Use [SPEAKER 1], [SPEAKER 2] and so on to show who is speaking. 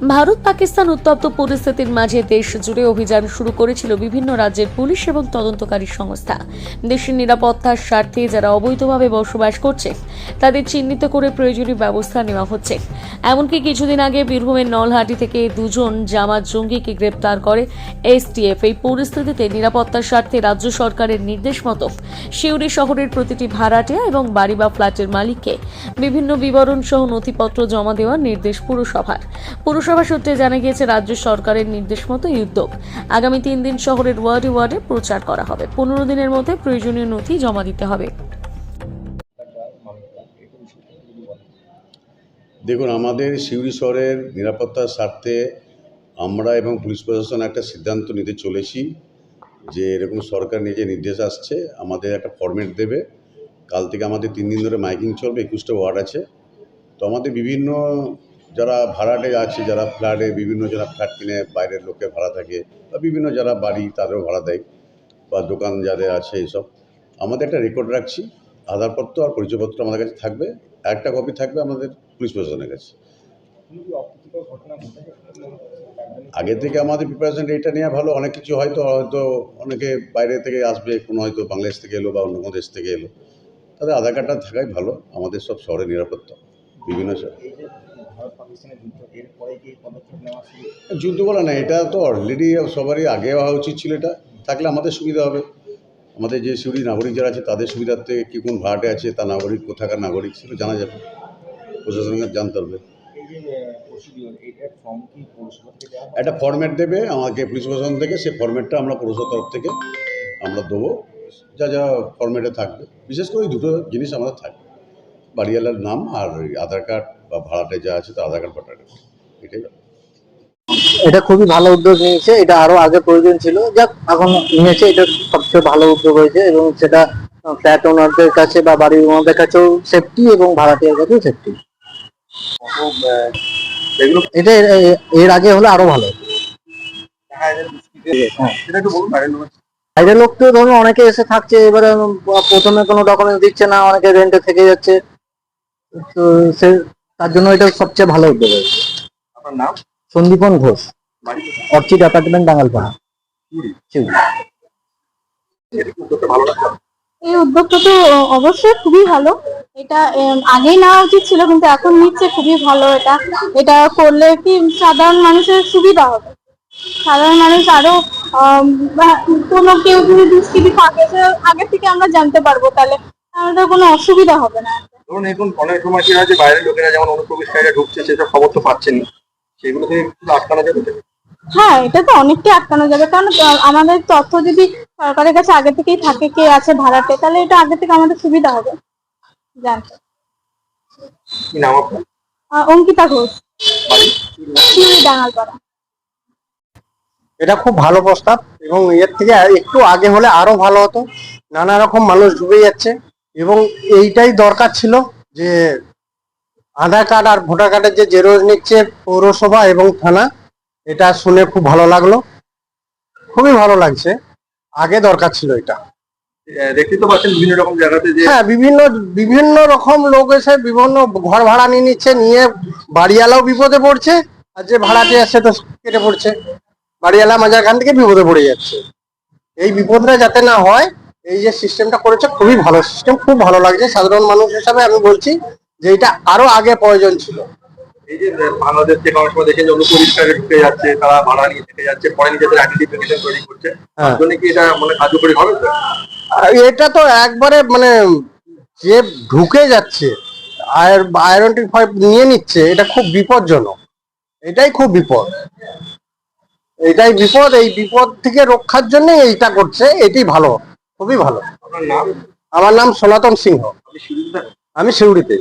[SPEAKER 1] ভারত পাকিস্তান উত্তপ্ত পরিস্থিতির মাঝে দেশ জুড়ে অভিযান শুরু করেছিল বিভিন্ন রাজ্যের পুলিশ এবং তদন্তকারী সংস্থা। দেশের নিরাপত্তার স্বার্থে যারা অবৈধভাবে বসবাস করছে, তাদের চিহ্নিত করে প্রয়োজনীয় ব্যবস্থা নেওয়া হচ্ছে। এমনকি কিছুদিন আগে বীরভূমের নলহাটি থেকে দুজন জামাত জঙ্গিকে গ্রেপ্তার করে এসটিএফ। এই পরিস্থিতিতে নিরাপত্তার স্বার্থে রাজ্য সরকারের নির্দেশ মতো শিউরি শহরের প্রতিটি ভাড়াটিয়া এবং বাড়ি বা ফ্ল্যাটের মালিককে বিভিন্ন বিবরণ সহ নথিপত্র জমা দেওয়ার নির্দেশ পুরসভার। পুরসভা সূত্রে জানা গিয়েছে, রাজ্য সরকারের নির্দেশ মতো এই উদ্যোগ। আগামী তিন দিন শহরের ওয়ার্ডে ওয়ার্ডে প্রচার করা হবে। পনেরো দিনের মধ্যে প্রয়োজনীয় নথি জমা দিতে হবে।
[SPEAKER 2] দেখুন, আমাদের সিউড়ি শহরের নিরাপত্তার স্বার্থে আমরা এবং পুলিশ প্রশাসন একটা সিদ্ধান্ত নিতে চলেছি যে এরকম সরকার নিজে নির্দেশ আসছে, আমাদের একটা ফরম্যাট দেবে। কাল থেকে আমাদের তিন দিন ধরে মাইকিং চলবে, একুশটা ওয়ার্ড আছে। তো আমাদের বিভিন্ন যারা ভাড়াটে আছে, যারা ফ্ল্যাটে, বিভিন্ন যারা ফ্ল্যাট কিনে বাইরের লোকে ভাড়া থাকে বা বিভিন্ন যারা বাড়ি তাদেরও ভাড়া দেয় বা দোকান যাদের আছে এইসব আমাদের একটা রেকর্ড রাখছি। আধারপত্র আর পরিচয়পত্র আমাদের কাছে থাকবে। একটা কপি থাকবে আমাদের পুলিশ প্রশাসনের কাছে। আগে থেকে আমাদের প্রিপারেশন এটা নেওয়া ভালো। অনেক কিছু হয়তো হয়তো অনেকে বাইরে থেকে আসবে, কোনো হয়তো বাংলাদেশ থেকে এলো বা অন্য কোনো দেশ থেকে এলো। তাদের আধার কার্ডটা থাকাই ভালো। আমাদের সব শহরে নিরাপত্তা। বিভিন্ন
[SPEAKER 3] যুদ্ধ
[SPEAKER 2] বলা না এটা তো অলরেডি সবারই আগে হওয়া উচিত ছিল এটা। থাকলে আমাদের সুবিধা হবে। আমাদের যে সিউড়ি নাগরিক যারা আছে তাদের সুবিধার্থে কি কোন ভাড়াটে আছে তার নাগরিক কোথাকার নাগরিক সেগুলো জানা যাবে। প্রশাসনকে জানতে হবে? একটা ফর্ম্যাট দেবে আমাকে পুলিশ প্রশাসন থেকে সেই ফর্ম্যাটটা আমরা পৌরসভার তরফ থেকে আমরা দেবো। যা যা ফর্ম্যাটে থাকবে। বিশেষ করে ওই দুটো জিনিস আমাদের থাকবে। বাড়িওয়ালার নাম আর ওই আধার কার্ড বা ভাড়াটে যা আছে তার আধার কার্ড ভোটার এটাই
[SPEAKER 4] এটা খুবই ভালো উদ্যোগ নিয়েছে। এটা আরও আগে প্রয়োজন ছিল। যাক, এখন নিয়েছে। এটা সবচেয়ে ভালো উদ্যোগ হয়েছে এবং সেটা ফ্ল্যাট ওনারদের কাছে বা বাড়ির ওনারদের কাছেও সেফটি এবং ভাড়াটিয়ার কাছেও সেফটি এটা এর- আগে হলে আরও ভালো।
[SPEAKER 3] বাইরের লোক
[SPEAKER 4] তো ধরুন অনেকে এসে থাকছে। এবারে প্রথমে কোনো ডকুমেন্ট দিচ্ছে না, অনেকে রেন্টে থেকে যাচ্ছে। তো সে তার জন্য এটা সবচেয়ে ভালো উদ্যোগ হয়েছে।
[SPEAKER 3] আপনার নাম?
[SPEAKER 4] সন্দীপন ঘোষ? অর্চিড অ্যাপার্টমেন্ট
[SPEAKER 3] লাগল
[SPEAKER 5] এই উদ্যোগটা তো অবশ্যই খুবই ভালো। এটা আগেই নেওয়া উচিত ছিল কিন্তু এখন নিচ্ছে খুবই ভালো এটা। এটা করলে কি সাধারণ মানুষের সুবিধা হবে? সাধারণ মানুষ আরও আম, কোনো কেউ যদি দুষ্কৃতি থাকে সে আগে থেকে আমরা জানতে পারব তাহলে আমাদের কোনো অসুবিধা হবে না।
[SPEAKER 3] ধরুন এখন অনেক সময় কি হয় যে বাইরের লোকেরা যেমন অনুপ্রবেশকারীরা ঢুকছে সেসব খবর তো পাচ্ছেন সেগুলো থেকে আটকানো যাবে
[SPEAKER 5] হ্যাঁ এটা তো অনেকটাই আটকানো যাবে। কারণ আমাদের তথ্য যদি সরকারের কাছে আগে থেকেই থাকে কে আছে ভাড়াতে তাহলে এটা আগে থেকে আমাদের সুবিধা হবে। জানতে।
[SPEAKER 3] কি নাম আপনার?
[SPEAKER 5] অঙ্কিতা ঘোষ। ডাঙালপাড়া।
[SPEAKER 4] এটা খুব ভালো প্রস্তাব এবং এর থেকে আর একটু আগে হলে আরও ভালো হতো। নানা রকম মানুষ ডুবে যাচ্ছে। এবং এইটাই দরকার ছিল যে আধার কার্ড আর ভোটার কার্ডের যে জেরক্স নিচ্ছে পৌরসভা এবং থানা এটা শুনে খুব ভালো লাগল। খুবই ভালো লাগছে। আগে দরকার ছিল এটা।
[SPEAKER 3] আহ, দেখতেই তো পাচ্ছেন বিভিন্ন রকম জায়গাতে যে
[SPEAKER 4] হ্যাঁ বিভিন্ন বিভিন্ন রকম লোক এসে বিভিন্ন ঘর ভাড়া নিয়ে নিচ্ছে নিয়ে বাড়িওয়ালাও বিপদে পড়ছে আর যে ভাড়াটে আসছে তো কেটে পড়ছে। বাড়িওয়ালা মাঝাখান থেকে বিপদে পড়ে যাচ্ছে। এই বিপদটা যাতে না হয় এই যে সিস্টেমটা করেছে খুবই ভালো সিস্টেম খুব ভালো লাগছে। সাধারণ মানুষ হিসাবে আমি বলছি যে এটা আরও আগে প্রয়োজন ছিল।
[SPEAKER 3] এই যে বাংলাদেশ থেকে অনেক সময় দেখেন যে ঢুকে যাচ্ছে তারা ভাড়া নিয়ে থেকে যাচ্ছে পরে নিজেদের আইডেন্টিফিকেশন তৈরি করছে।
[SPEAKER 4] হ্যাঁ।
[SPEAKER 3] জন্য কি এটা মানে কার্যকরী হবে?
[SPEAKER 4] আর এটা তো একবারে মানে যে ঢুকে যাচ্ছে আয়রনটিফাই নিয়ে নিচ্ছে এটা খুব বিপজ্জনক। এটাই খুব বিপদ। এটাই বিপদ এই বিপদ থেকে রক্ষার জন্য এইটা করছে এটি ভালো। খুবই ভালো।
[SPEAKER 3] আমার নাম?
[SPEAKER 4] আমার নাম সনাতন সিংহ। আমি শিউড়িতে